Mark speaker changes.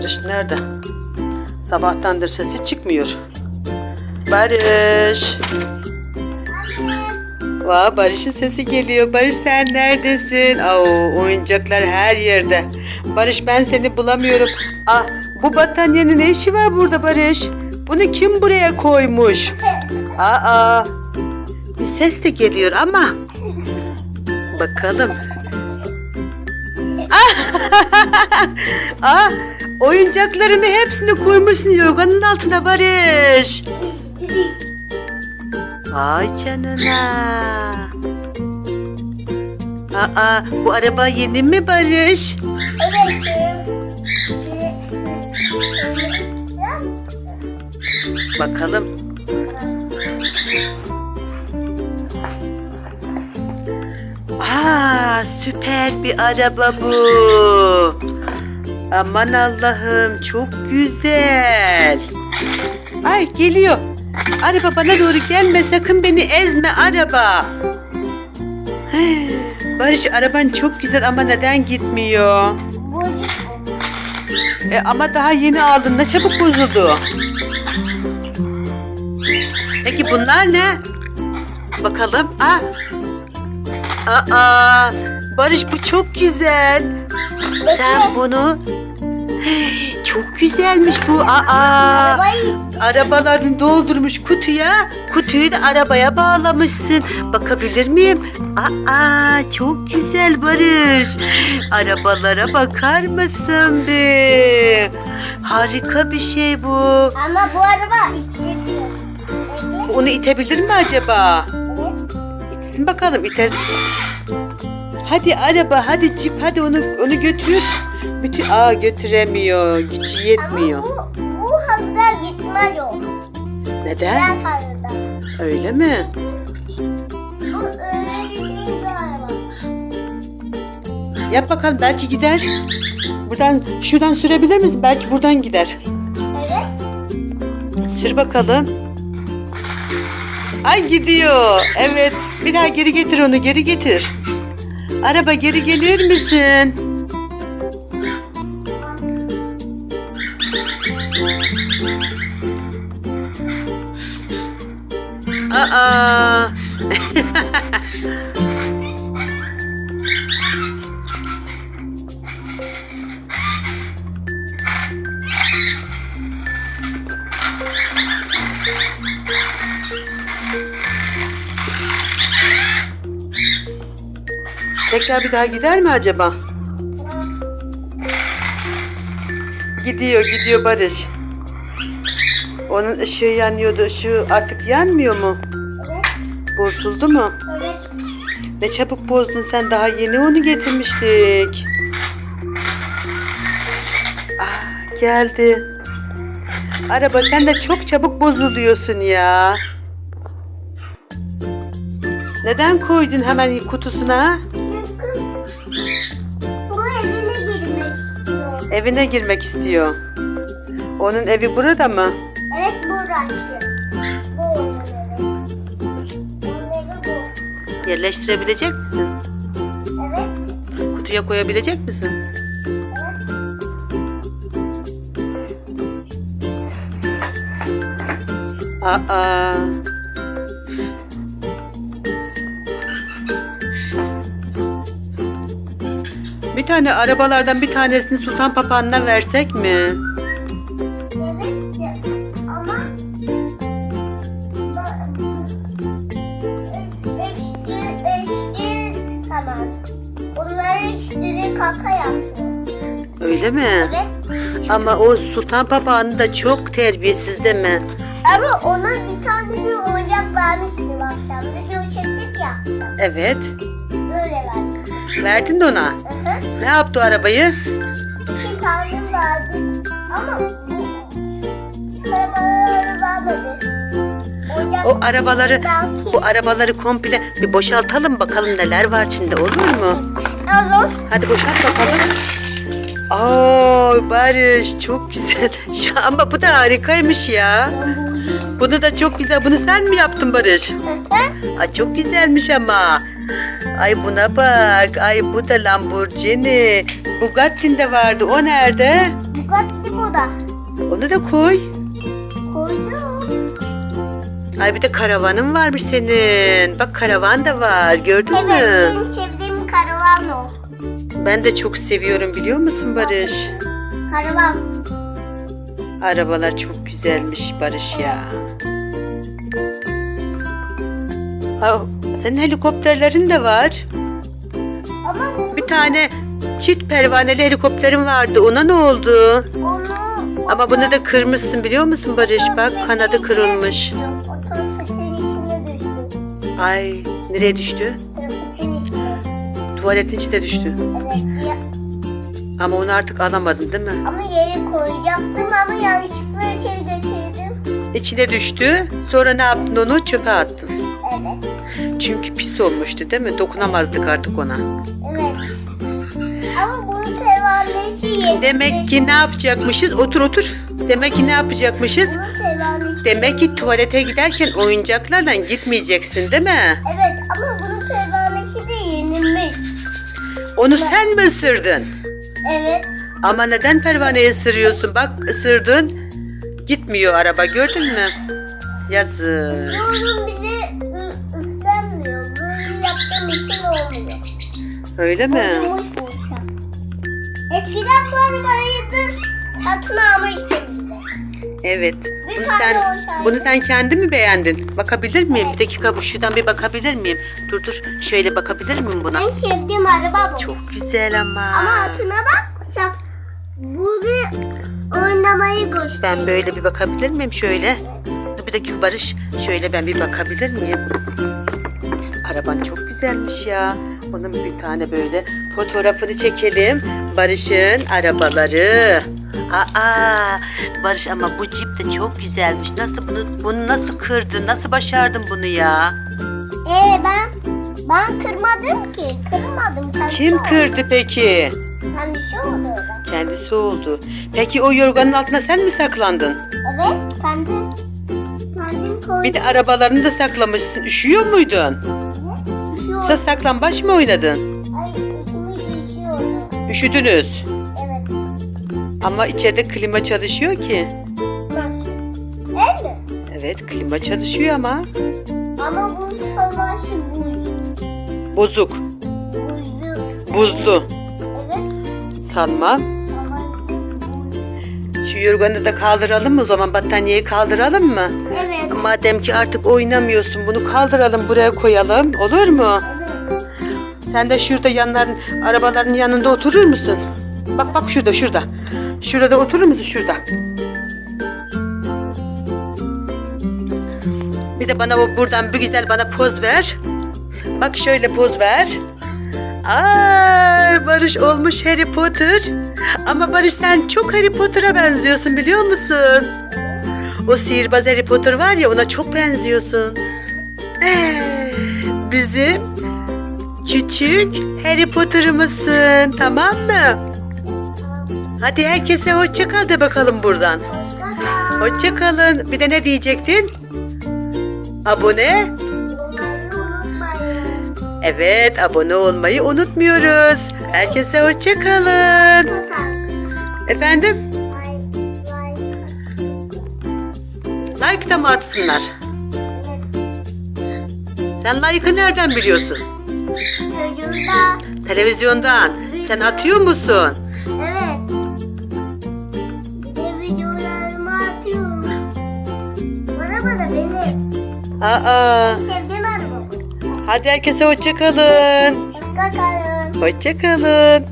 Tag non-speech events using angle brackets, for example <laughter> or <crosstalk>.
Speaker 1: Barış nerede? Sabahtandır sesi çıkmıyor. Barış. Vaa Barış'ın sesi geliyor. Barış sen neredesin? Oo, oyuncaklar her yerde. Barış ben seni bulamıyorum. Ah bu battaniyenin ne işi var burada Barış? Bunu kim buraya koymuş? Aa bir ses de geliyor ama. Bakalım. <laughs> Ah, oyuncaklarını hepsini koymuşsun yorganın altına Barış. Ay canına. Aa, bu araba yeni mi Barış?
Speaker 2: Evet.
Speaker 1: Bakalım. Aa, süper bir araba bu. Aman Allah'ım çok güzel. Ay geliyor. Araba bana doğru gelme sakın beni ezme araba. <sighs> Barış araban çok güzel ama neden gitmiyor? E, ama daha yeni aldın ne çabuk bozuldu. Peki bunlar ne? Bakalım. Aa. Aa, Barış bu çok güzel. Sen bunu <gasps> çok güzelmiş bu. Aa. Arabalarını doldurmuş kutuya, kutuyu da arabaya bağlamışsın. Bakabilir miyim? Aa, çok güzel Barış. Arabalara bakar mısın bir? Harika bir şey bu.
Speaker 2: ama bu araba istemiyor. Evet.
Speaker 1: Onu itebilir mi acaba?
Speaker 2: Evet.
Speaker 1: İtsin bakalım iter. Hadi araba, hadi cip, hadi onu onu götür. Bütün aa götüremiyor, gücü yetmiyor.
Speaker 2: Ama bu, bu halıda gitmez o.
Speaker 1: Neden?
Speaker 2: Diğer halıda.
Speaker 1: Öyle mi?
Speaker 2: Bu öyle gitmiyor araba.
Speaker 1: Yap bakalım belki gider. Buradan şuradan sürebilir misin? Belki buradan gider.
Speaker 2: Evet.
Speaker 1: Sür bakalım. Ay gidiyor. Evet. Bir daha geri getir onu. Geri getir. Araba geri gelir misin? Aa. <laughs> Tekrar bir daha gider mi acaba? Gidiyor, gidiyor Barış. Onun ışığı yanıyordu. Işığı artık yanmıyor mu?
Speaker 2: Evet.
Speaker 1: Bozuldu mu?
Speaker 2: Evet.
Speaker 1: Ne çabuk bozdun sen daha yeni onu getirmiştik. Ah, geldi. Araba sen de çok çabuk bozuluyorsun ya. Neden koydun hemen kutusuna?
Speaker 2: Bu evine girmek istiyor.
Speaker 1: Evine girmek istiyor. Onun evi burada mı?
Speaker 2: Evet burası. Bu onun evi. Onun evi bu.
Speaker 1: Yerleştirebilecek misin?
Speaker 2: Evet.
Speaker 1: Kutuya koyabilecek misin?
Speaker 2: Evet.
Speaker 1: Aa. Bir tane arabalardan bir tanesini Sultan Papağan'ına versek mi?
Speaker 2: Evet ama üçtü, üçtü tamam. Onların üçtüğünü kaka yaptı.
Speaker 1: Öyle mi?
Speaker 2: Evet.
Speaker 1: Ama o Sultan Papağanı da çok terbiyesiz değil mi?
Speaker 2: Ama ona bir tane bir oyuncak vermiştim akşam. Video çektik ya.
Speaker 1: Evet.
Speaker 2: Böyle verdim.
Speaker 1: Verdin de ona. Ne yaptı o arabayı?
Speaker 2: Bir tane verdim. Ama bu vermedi. Oyuncak
Speaker 1: O arabaları, bu arabaları komple bir boşaltalım bakalım neler var içinde olur mu?
Speaker 2: Olur.
Speaker 1: Hadi boşalt bakalım. Aa Barış çok güzel. <laughs> Şu, ama bu da harikaymış ya. Bunu da çok güzel. Bunu sen mi yaptın Barış?
Speaker 2: Hı.
Speaker 1: Ay çok güzelmiş ama. Ay buna bak. Ay bu da Lamborghini. Bugatti'nin de vardı. O nerede?
Speaker 2: Bugatti bu da.
Speaker 1: Onu da koy.
Speaker 2: Koydum.
Speaker 1: Ay bir de karavanın varmış senin. Bak karavan da var. Gördün
Speaker 2: Evet
Speaker 1: mü?
Speaker 2: benim sevdiğim karavan o.
Speaker 1: Ben de çok seviyorum biliyor musun Barış?
Speaker 2: Karavan.
Speaker 1: Arabalar çok güzelmiş Barış ya. Ha, senin helikopterlerin de var.
Speaker 2: Ama
Speaker 1: Bir tane çift pervaneli helikopterin vardı. Ona ne oldu?
Speaker 2: onu...
Speaker 1: Ama bunu da kırmışsın biliyor musun Barış? Bak kanadı kırılmış.
Speaker 2: Otobüsün içine düştü.
Speaker 1: Ay nereye düştü?
Speaker 2: Otobüsün içine.
Speaker 1: Tuvaletin içine düştü.
Speaker 2: Evet. Ya,
Speaker 1: Ama onu artık alamadın değil mi?
Speaker 2: ama yere koyacaktım ama yanlışlıkla içeri götürdüm.
Speaker 1: İçine düştü. Sonra ne yaptın onu? Çöpe attın. Çünkü pis olmuştu değil mi? Dokunamazdık artık ona.
Speaker 2: Evet. Ama bunun pervanesi yedi.
Speaker 1: Demek ki ne yapacakmışız? Otur otur. Demek ki ne yapacakmışız?
Speaker 2: Pervanesi.
Speaker 1: Demek ki tuvalete giderken oyuncaklarla gitmeyeceksin değil mi?
Speaker 2: Evet ama bunun pervanesi de yenilmiş.
Speaker 1: Onu sen mi ısırdın?
Speaker 2: Evet.
Speaker 1: Ama neden pervaneyi ısırıyorsun? Bak ısırdın. Gitmiyor araba gördün mü? Yazık.
Speaker 2: Bunun bize
Speaker 1: Öyle mi?
Speaker 2: Bozulmuş bu uçak. Eskiden almıştım bize.
Speaker 1: Evet.
Speaker 2: Bir
Speaker 1: Bunu
Speaker 2: tane
Speaker 1: sen,
Speaker 2: olsaydı.
Speaker 1: bunu sen kendi mi beğendin? Bakabilir miyim? Bir dakika bu şuradan bir bakabilir miyim? Dur dur. Şöyle bakabilir miyim buna?
Speaker 2: En sevdiğim araba bu.
Speaker 1: Çok güzel ama.
Speaker 2: Ama altına bak. Sak. Bunu oynamayı göster.
Speaker 1: Ben böyle bir bakabilir miyim şöyle? Dur bir dakika Barış. Şöyle ben bir bakabilir miyim? Araban çok güzelmiş ya. Bunun bir tane böyle fotoğrafını çekelim. Barış'ın arabaları. Aa, Barış ama bu cip de çok güzelmiş. Nasıl bunu bunu nasıl kırdın? Nasıl başardın bunu ya?
Speaker 2: Ee ben ben kırmadım ki. Kırmadım. Kendisi
Speaker 1: Kim
Speaker 2: oldu.
Speaker 1: kırdı peki?
Speaker 2: Kendisi oldu öyle.
Speaker 1: Kendisi oldu. Peki o yorganın altına sen mi saklandın?
Speaker 2: Evet. Kendim. Kendim koydum.
Speaker 1: Bir de arabalarını da saklamışsın. Üşüyor muydun? Yoksa saklambaç mı oynadın?
Speaker 2: Ay içimiz üşüyordu.
Speaker 1: Üşüdünüz.
Speaker 2: Evet.
Speaker 1: Ama içeride klima çalışıyor ki.
Speaker 2: Nasıl? El mi?
Speaker 1: Evet klima çalışıyor ama.
Speaker 2: Ama bu savaşı buydu.
Speaker 1: Bozuk. Buzlu.
Speaker 2: Evet.
Speaker 1: Sanmam.
Speaker 2: Ama
Speaker 1: Şu yorganı da kaldıralım mı o zaman battaniyeyi kaldıralım mı?
Speaker 2: Evet.
Speaker 1: Madem ki artık oynamıyorsun bunu kaldıralım buraya koyalım olur mu? Sen de şurada yanların arabaların yanında oturur musun? Bak bak şurada şurada. Şurada oturur musun şurada? Bir de bana o buradan bir güzel bana poz ver. Bak şöyle poz ver. Ay Barış olmuş Harry Potter. Ama Barış sen çok Harry Potter'a benziyorsun biliyor musun? O sihirbaz Harry Potter var ya ona çok benziyorsun. Ee, bizim küçük Harry Potter'ımızsın tamam mı? Hadi herkese hoşça kal de bakalım buradan. Hoşça kalın. Bir de ne diyecektin? Abone? Evet, abone olmayı unutmuyoruz. Herkese hoşça kalın. Efendim? Like da mı atsınlar? Sen like'ı nereden biliyorsun?
Speaker 2: Çocuğumda.
Speaker 1: Televizyondan. Sen atıyor musun?
Speaker 2: Evet. Videolarımı atıyorum. Araba da benim.
Speaker 1: Aa,
Speaker 2: Sevdiğim araba.
Speaker 1: hadi herkese hoşça kalın.
Speaker 2: Hoşça kalın.
Speaker 1: Hoşça kalın.